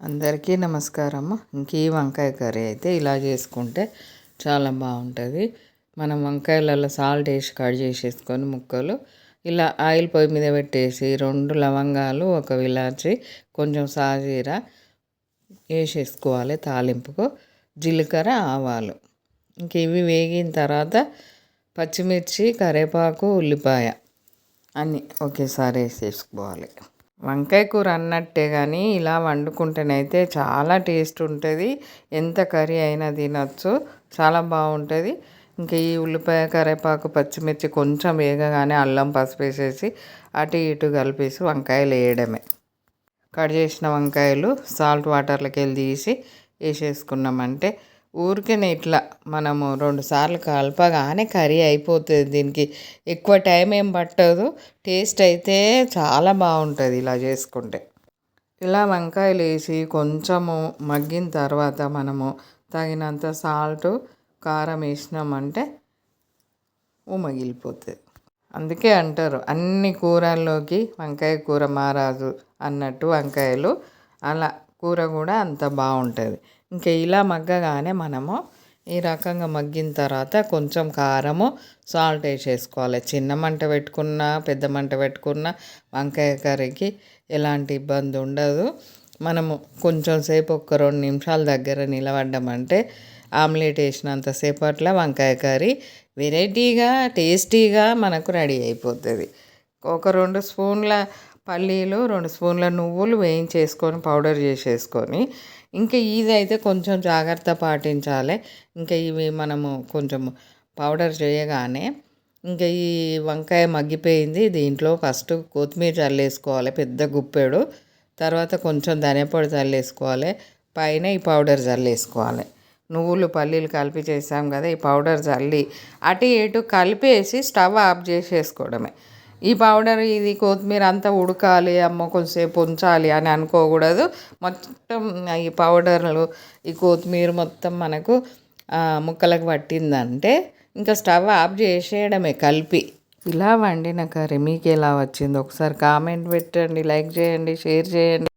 అందరికీ నమస్కారం. ఇంక ఈ వంకాయ కర్రీ అయితే ఇలా చేసుకుంటే చాలా బాగుంటుంది. మనం వంకాయలలో సాల్ట్ వేసి కట్ చేసేసుకొని ముక్కలు ఇలా ఆయిల్ పొయ్యి మీద పెట్టేసి రెండు లవంగాలు ఒక విలాచి కొంచెం సాజీర వేసేసుకోవాలి తాలింపుకు. జీలకర్ర ఆవాలు. ఇంక ఇవి వేగిన తర్వాత పచ్చిమిర్చి కరివేపాకు ఉల్లిపాయ అన్నీ ఒకేసారి వేసేసుకోవాలి. వంకాయ కూర అన్నట్టే కానీ ఇలా వండుకుంటేనైతే చాలా టేస్ట్ ఉంటుంది. ఎంత కర్రీ అయినా తినచ్చు. చాలా బాగుంటుంది ఇంకా ఈ ఉల్లిపాయ కరివేపాకు పచ్చిమిర్చి కొంచెం వేగగానే అల్లం పసుపు వేసేసి అటు ఇటు కలిపేసి వంకాయలు వేయడమే. కట్ చేసిన వంకాయలు సాల్ట్ వాటర్లోకి వెళ్ళి తీసి వేసేసుకున్నామంటే ఊరికేనే ఇట్లా మనము రెండుసార్లు కలపగానే కర్రీ అయిపోతుంది దీనికి. ఎక్కువ టైం ఏం పట్టదు. టేస్ట్ అయితే చాలా బాగుంటుంది ఇలా చేసుకుంటే. ఇలా వంకాయలు వేసి కొంచెము మగ్గిన తర్వాత మనము తగినంత సాల్ట్ కారం వేసినామంటే ఉమగిలిపోతుంది అందుకే అంటారు అన్ని కూరల్లోకి వంకాయ కూర మారాదు అన్నట్టు వంకాయలు. అలా కూర కూడా అంత బాగుంటుంది. ఇంకా ఇలా మగ్గగానే మనము ఈ రకంగా మగ్గిన తర్వాత కొంచెం కారము సాల్ట్ వేసేసుకోవాలి చిన్న మంట పెట్టుకున్న పెద్ద మంట పెట్టుకున్న వంకాయ కర్రీకి ఎలాంటి ఇబ్బంది ఉండదు. మనము కొంచెం సేపు ఒక రెండు నిమిషాల దగ్గర నిలబడ్డామంటే ఆమ్లెట్ వేసినంతసేపట్లో వంకాయ కర్రీ వెరైటీగా టేస్టీగా మనకు రెడీ అయిపోతుంది. ఒక రెండు స్పూన్ల పల్లీలు రెండు స్పూన్ల నువ్వులు వేయించేసుకొని పౌడర్ చేసేసుకొని ఇంకా ఇదైతే అయితే కొంచెం జాగ్రత్త పాటించాలి. ఇంకా ఇవి మనము కొంచెం పౌడర్ చేయగానే ఇంకా ఈ వంకాయ మగ్గిపోయింది. దీంట్లో ఫస్ట్ కొత్తిమీర చల్లేసుకోవాలి పెద్ద గుప్పెడు. తర్వాత కొంచెం ధనియాపొడి చల్లేసుకోవాలి. పైన ఈ పౌడర్ చల్లేసుకోవాలి. నువ్వులు పల్లీలు కలిపి చేసాం కదా ఈ పౌడర్ చల్లి అటు ఇటు కలిపేసి స్టవ్ ఆఫ్ చేసేసుకోవడమే. ఈ పౌడర్ ఇది కొత్తిమీర అంతా ఉడకాలి అమ్మ కొంచెంసేపు ఉంచాలి అని అనుకోకూడదు. మొత్తం ఈ పౌడర్లు ఈ కొత్తిమీర మొత్తం మనకు ముక్కలకు పట్టిందంటే ఇంకా స్టవ్ ఆఫ్ చేసేయడమే కలిపి. ఇలా వండిన కర్రీ. మీకు ఎలా వచ్చింది ఒకసారి కామెంట్ పెట్టండి లైక్ చేయండి షేర్ చేయండి.